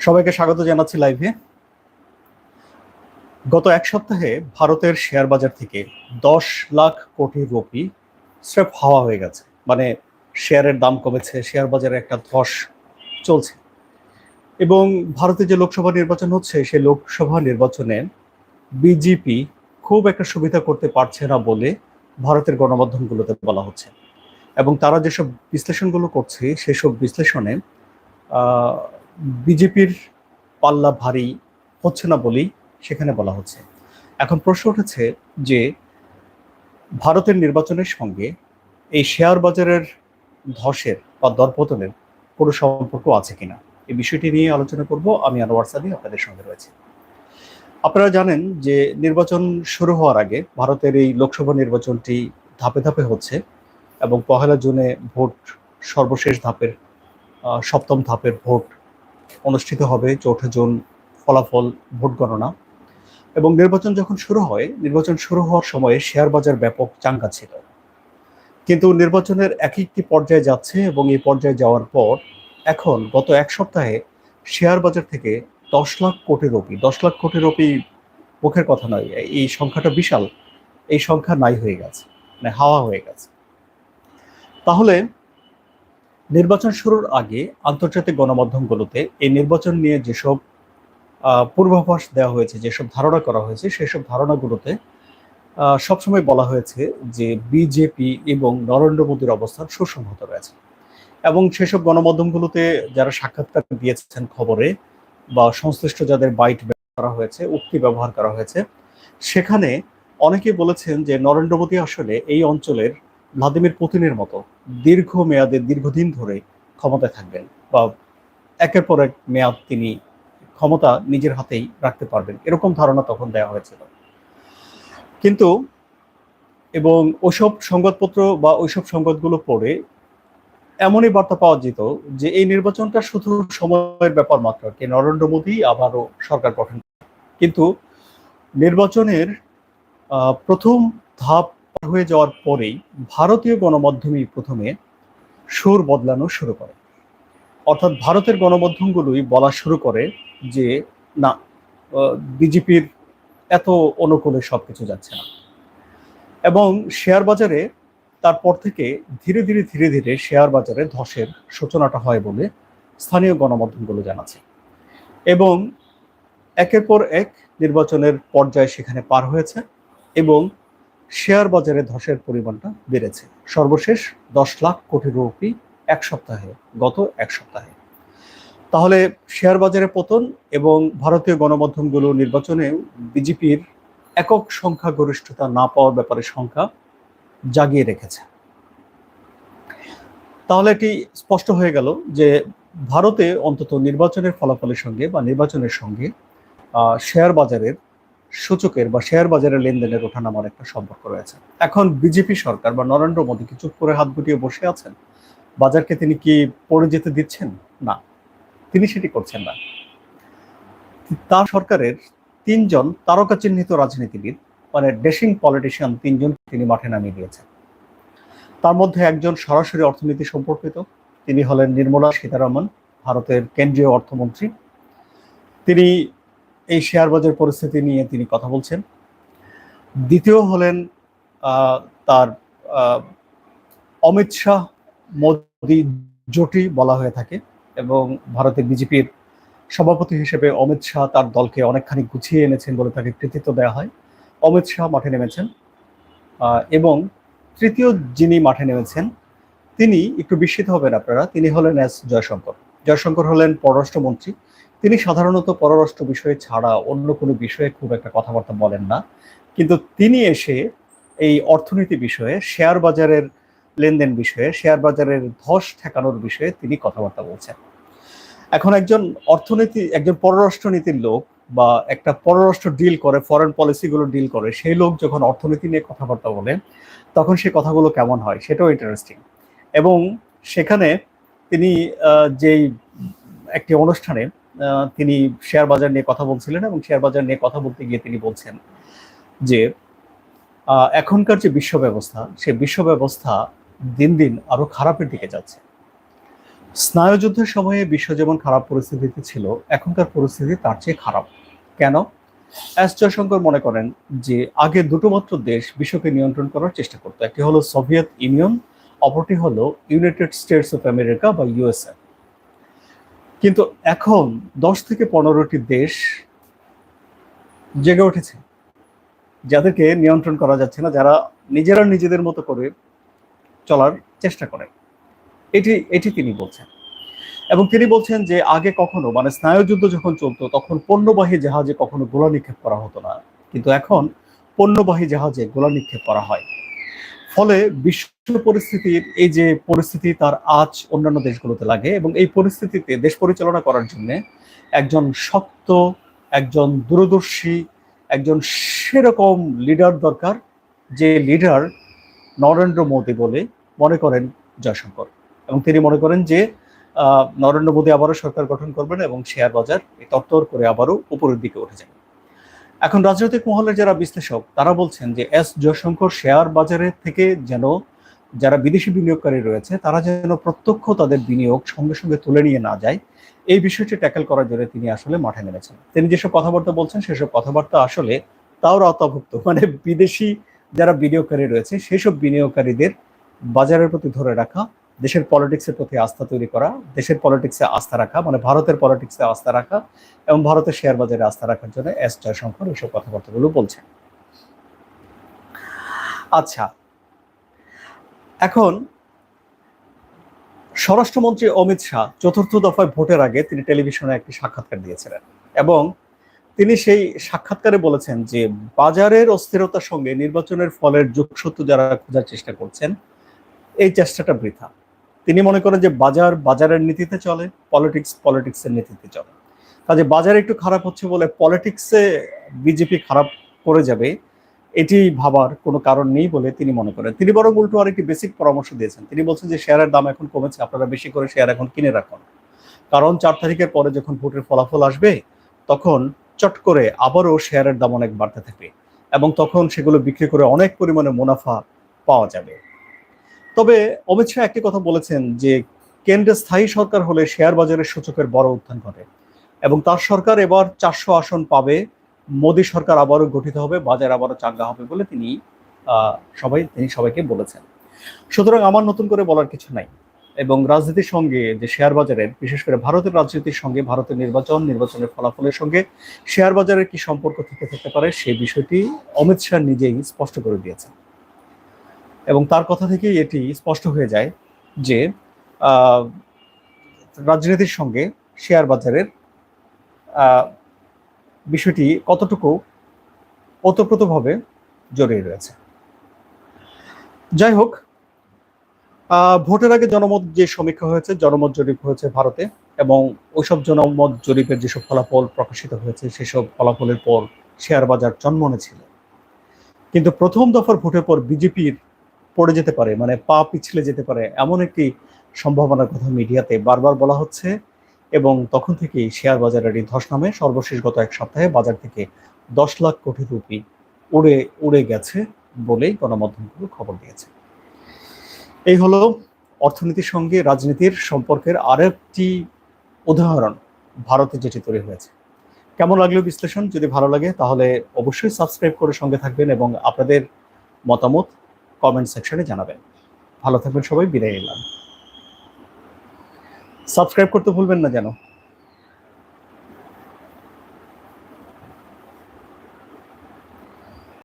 সবাইকে স্বাগত জানাচ্ছি লাইভে গত এক সপ্তাহে ভারতের শেয়ার বাজার থেকে দশ লাখ কোটি রুপি স্রেফ হাওয়া হয়ে গেছে। মানে শেয়ারের দাম কমেছে শেয়ার বাজারে একটা ধস চলছে। এবং ভারতে যে লোকসভা নির্বাচন হচ্ছে, সেই লোকসভা নির্বাচনে বিজেপি খুব একটা সুবিধা করতে পারছে না বলে ভারতের গণমাধ্যমগুলোতে বলা হচ্ছে। এবং তারা যেসব বিশ্লেষণগুলো করছে, সেসব বিশ্লেষণে বিজেপির পাল্লা ভারী হচ্ছে না বলেই সেখানে বলা হচ্ছে। এখন প্রশ্ন উঠেছে যে ভারতের নির্বাচনের সঙ্গে এই শেয়ার বাজারের ধসের বা দরপতনের কোনো সম্পর্ক আছে কিনা? এই বিষয়টি নিয়ে আলোচনা করব। আমি আনোয়ার সাদি, আপনাদের সঙ্গে রয়েছে। আপনারা জানেন যে নির্বাচন শুরু হওয়ার আগে ভারতের এই লোকসভা নির্বাচনটি ধাপে ধাপে হচ্ছে এবং পহেলা জুনে ভোট সর্বশেষ ধাপের সপ্তম ধাপের ভোট অনুষ্ঠিত হবে চৌঠা জুন ফলাফল ভোট গণনা। এবং নির্বাচন যখন শুরু হয়, নির্বাচন শুরু হওয়ার সময়ে শেয়ার বাজার ব্যাপক চাঙ্গা ছিল। কিন্তু নির্বাচনের এক একটি পর্যায়ে যাচ্ছে এবং এই পর্যায়ে যাওয়ার পর এখন গত এক সপ্তাহে শেয়ার বাজার থেকে দশ লাখ কোটি রুপি, দশ লাখ কোটি রুপি মুখের কথা নয়, এই সংখ্যাটা বিশাল, এই সংখ্যা নাই হয়ে গেছে মানে হাওয়া হয়ে গেছে। তাহলে নির্বাচন শুরুর আগে আন্তর্জাতিক গণমাধ্যমগুলোতে এই নির্বাচন নিয়ে যেসব পূর্বাভাস দেওয়া হয়েছে, যেসব ধারণা করা হয়েছে, সেসব ধারণাগুলোতে সবসময় বলা হয়েছে যে বিজেপি এবং নরেন্দ্র মোদীর অবস্থান সুসংহত রয়েছে। এবং সেসব গণমাধ্যমগুলোতে যারা সাক্ষাৎকার দিয়েছেন খবরে বা সংশ্লিষ্ট যাদের বাইট করা হয়েছে, উক্তি ব্যবহার করা হয়েছে, সেখানে অনেকে বলেছেন যে নরেন্দ্র মোদী আসলে এই অঞ্চলের ভ্লাদিমির পুতিনের মতো দীর্ঘ মেয়াদে দীর্ঘদিন ধরে ক্ষমতায় থাকবেন বা একের পর এক মেয়াদ তিনি ক্ষমতা নিজের হাতেই রাখতে পারবেন। এরকম ধারণা তখন দেওয়া হয়েছিল। কিন্তু এবং ওইসব সংবাদপত্র বা ওইসব সংবাদগুলো পড়ে এমনই বার্তা পাওয়া যেত যে এই নির্বাচনটা শুধু সময়ের ব্যাপার মাত্র, কি নরেন্দ্র মোদী আবারও সরকার গঠন কিন্তু নির্বাচনের প্রথম ধাপ হয়ে যাওয়ার পরেই ভারতীয় গণমাধ্যমই প্রথমে সুর বদলানো শুরু করে। অর্থাৎ ভারতের গণমাধ্যমগুলোই বলা শুরু করে যে, না বিজেপির এত অনুকূলে সব কিছু যাচ্ছে না। এবং শেয়ার বাজারে তারপর থেকে ধীরে ধীরে ধীরে ধীরে শেয়ার বাজারে ধসের সূচনাটা হয় বলে স্থানীয় গণমাধ্যমগুলো জানাচ্ছে। এবং একের পর এক নির্বাচনের পর্যায়ে সেখানে পার হয়েছে এবং শেয়ার বাজারে ধসের পরিমাণটা বেড়েছে। সর্বশেষ দশ লাখ কোটি রুপি এক সপ্তাহে, গত এক সপ্তাহে। তাহলে শেয়ার বাজারে পতন এবং ভারতীয় গণমাধ্যমগুলো নির্বাচনে বিজেপির একক সংখ্যা গরিষ্ঠতা না পাওয়ার ব্যাপারে সংখ্যা জাগিয়ে রেখেছে। তাহলে এটি স্পষ্ট হয়ে গেল যে ভারতে অন্তত নির্বাচনের ফলাফলের সঙ্গে বা নির্বাচনের সঙ্গে শেয়ার বাজারের সূচকের বা শেয়ার বাজারের লেনদেনের ওঠানামার একটা সম্পর্ক রয়েছে। এখন বিজেপি সরকার বা নরেন্দ্র মোদী কি চুপ করে হাত গুটিয়ে বসে আছেন? বাজারকে তিনি কি পড়ে যেতে দিচ্ছেন? না, তিনি সেটি করছেন না। তার সরকারের তিনজন তারকা চিহ্নিত রাজনীতিবিদ মানে ডেশিং পলিটিশিয়ান তিনজন তিনি মাঠে নামিয়ে দিয়েছেন। তার মধ্যে একজন সরাসরি অর্থনীতি সম্পর্কিত, তিনি হলেন নির্মলা সীতারামন, ভারতের কেন্দ্রীয় অর্থমন্ত্রী। তিনি এই শেয়ার বাজার পরিস্থিতি নিয়ে তিনি কথা বলছেন। দ্বিতীয় হলেন তার অমিত শাহ মোদী জোটি বলা হয়ে থাকে এবং ভারতের বিজেপির সভাপতি হিসেবে অমিত শাহ তার দলকে অনেকখানি গুছিয়ে এনেছেন বলে তাকে কৃতিত্ব দেওয়া হয়। অমিত শাহ মাঠে নেমেছেন এবং তৃতীয় যিনি মাঠে নেমেছেন, তিনি একটু বিস্মিত হবেন আপনারা, তিনি হলেন এস জয়শঙ্কর। জয়শঙ্কর হলেন পররাষ্ট্রমন্ত্রী। তিনি সাধারণত পররাষ্ট্র বিষয়ে ছাড়া অন্য কোনো বিষয়ে খুব একটা কথাবার্তা বলেন না। কিন্তু তিনি এসে এই অর্থনীতি বিষয়ে, শেয়ার বাজারের লেনদেন বিষয়ে, শেয়ার বাজারের ধস ঠেকানোর বিষয়ে তিনি কথাবার্তা বলছেন। এখন একজন অর্থনীতি, একজন পররাষ্ট্রনীতির লোক বা একটা পররাষ্ট্র ডিল করে ফরেন পলিসিগুলো ডিল করে, সেই লোক যখন অর্থনীতি নিয়ে কথাবার্তা বলে, তখন সে কথাগুলো কেমন হয়? সেটাও ইন্টারেস্টিং এবং সেখানে তিনি যেই একটি অনুষ্ঠানে তিনি শেয়ার বাজার নিয়ে কথা বলছিলেন এবং শেয়ার বাজার নিয়ে কথা বলতে গিয়ে তিনি বলছেন যে এখনকার যে বিশ্ব ব্যবস্থা সে বিশ্ব ব্যবস্থা দিন দিন আরও খারাপের দিকে যাচ্ছে। স্নায়ুযুদ্ধের সময়ে বিশ্ব যেমন খারাপ পরিস্থিতিতে ছিল, এখনকার পরিস্থিতি তার চেয়ে খারাপ। কেন? এস জয়শঙ্কর মনে করেন যে, আগে দুটো মাত্র দেশ বিশ্বকে নিয়ন্ত্রণ করার চেষ্টা করতো। একটি হলো সোভিয়েত ইউনিয়ন অপরটি হলো ইউনাইটেড স্টেটস অফ আমেরিকা বা ইউএসএ কিন্তু এখন দশ থেকে পনেরোটি দেশ জেগে উঠেছে, যাদেরকে নিয়ন্ত্রণ করা যাচ্ছে না, যারা নিজেরা নিজেদের মতো করে চলার চেষ্টা করে। এটি এটি তিনি বলছেন। এবং তিনি বলছেন যে আগে কখনো মানে স্নায়ুযুদ্ধ যখন চলতো, তখন পণ্যবাহী জাহাজে কখনো গোলা নিক্ষেপ করা হতো না। কিন্তু এখন পণ্যবাহী জাহাজে গোলা নিক্ষেপ করা হয়। ফলে বিশ্ব পরিস্থিতির, এই যে পরিস্থিতি তার আজ অন্যান্য দেশগুলোতে লাগে এবং এই পরিস্থিতিতে দেশ পরিচালনা করার জন্য একজন শক্ত, একজন দূরদর্শী, একজন সেরকম লিডার দরকার, যে লিডার নরেন্দ্র মোদী বলে মনে করেন জয়শঙ্কর। এবং তিনি মনে করেন যে নরেন্দ্র মোদী আবারও সরকার গঠন করবেন এবং শেয়ার বাজার তত্তর করে আবারও উপরের দিকে উঠে যাবে। এখন রাজনৈতিক মহলের যারা বিশ্লেষক, তারা বলছেন যে এস জয়শঙ্কর শেয়ার বাজারের থেকে যেন যারা বিদেশি বিনিয়োগকারী রয়েছে, তারা যেন প্রত্যক্ষ তাদের বিনিয়োগ সঙ্গে সঙ্গে তুলে নিয়ে না যায়। এই বিষয়টি ট্যাকেল করার জন্য তিনি আসলে মাঠে নেমেছেন। তিনি যেসব কথাবার্তা বলছেন, সেসব কথাবার্তা আসলে তাও আওতাভুক্ত মানে বিদেশি যারা বিনিয়োগকারী রয়েছে, সেসব বিনিয়োগকারীদের বাজারের প্রতি ধরে রাখা দেশের পলিটিক্সের প্রতি আস্থা তৈরি করা, দেশের পলিটিক্সে আস্থা রাখা মানে ভারতের পলিটিক্সে আস্থা রাখা এবং ভারতের শেয়ার বাজারে আস্থা রাখার জন্য এস জয়শঙ্কর এইসব কথাবার্তাগুলো বলছেন। আচ্ছা এখন স্বরাষ্ট্রমন্ত্রী অমিত শাহ চতুর্থ দফায় ভোটের আগে তিনি টেলিভিশনে একটি সাক্ষাৎকার দিয়েছিলেন এবং তিনি সেই সাক্ষাৎকারে বলেছেন যে বাজারের অস্থিরতার সঙ্গে নির্বাচনের ফলের যোগসূত্র যারা খোঁজার চেষ্টা করছেন, এই চেষ্টাটা বৃথা। তিনি মনে করেন যে বাজার, বাজারের নীতিতে চলে পলিটিক্স পলিটিক্সের নীতিতে চলে। কাজে বাজার একটু খারাপ হচ্ছে বলে পলিটিক্সে বিজেপি খারাপ করে যাবে, এটি ভাবার কোনো কারণ নেই বলে তিনি মনে করেন। তিনি বরং উল্টো আরেকটি বেসিক পরামর্শ দিয়েছেন। তিনি বলছেন যে শেয়ারের দাম এখন কমেছে, আপনারা বেশি করে শেয়ার এখন কিনে রাখুন। কারণ চার তারিখের পরে যখন ভোটের ফলাফল আসবে, তখন চট করে আবারও শেয়ারের দাম অনেক বাড়তে থাকবে এবং তখন সেগুলো বিক্রি করে অনেক পরিমাণে মুনাফা পাওয়া যাবে। তবে অমিত শাহ একটি কথা বলেছেন যে কেন্দ্রে স্থায়ী সরকার হলে শেয়ার বাজারের সূচকের বড় উত্থান ঘটে এবং তার সরকার এবার চারশো আসন পাবে। মোদী সরকার আবারও গঠিত হবে, বাজার আবারও চাঙ্গা হবে বলে তিনি সবাই, তিনি সবাইকে বলেছেন। সুতরাং আমার নতুন করে বলার কিছু নাই এবং রাজনীতির সঙ্গে যে শেয়ার বাজারের, বিশেষ করে ভারতের রাজনীতির সঙ্গে, ভারতের নির্বাচন, নির্বাচনের ফলাফলের সঙ্গে শেয়ার বাজারের কি সম্পর্ক থেকে থাকতে পারে সেই বিষয়টি অমিত শাহ নিজেই স্পষ্ট করে দিয়েছেন। এবং তার কথা থেকেই এটি স্পষ্ট হয়ে যায় যে রাজনীতির সঙ্গে শেয়ার বাজারের বিষয়টি কতটুকু ওতপ্রোতভাবে জড়িয়ে রয়েছে। যাই হোক ভোটের আগে জনমত যে সমীক্ষা হয়েছে, জনমত জরিপ হয়েছে ভারতে এবং ওইসব জনমত জরিপের যেসব ফলাফল প্রকাশিত হয়েছে, সেসব ফলাফলের পর শেয়ার বাজার জন্মনে ছিল। কিন্তু প্রথম দফার ভোটের পর বিজেপির পড়ে যেতে পারে মানে পা পিছলে যেতে পারে, এমন একটি সম্ভাবনার কথা মিডিয়াতে বারবার বলা হচ্ছে এবং তখন থেকেই শেয়ার বাজারের এই ধস নামে সর্বশেষ গত এক সপ্তাহে বাজার থেকে দশ লাখ কোটি রুপি উড়ে উড়ে গেছে বলেই গণমাধ্যমগুলো খবর দিয়েছে। এই হলো অর্থনীতির সঙ্গে রাজনীতির সম্পর্কের আরেকটি উদাহরণ, ভারতে যেটি তৈরি হয়েছে। কেমন লাগল বিশ্লেষণ? যদি ভালো লাগে তাহলে অবশ্যই সাবস্ক্রাইব করে সঙ্গে থাকবেন এবং আপনাদের মতামত কমেন্ট সেকশনে জানাবেন। ভালো থাকবেন সবাই বিদায় নিলাম। সাবস্ক্রাইব করতে ভুলবেন না যেন।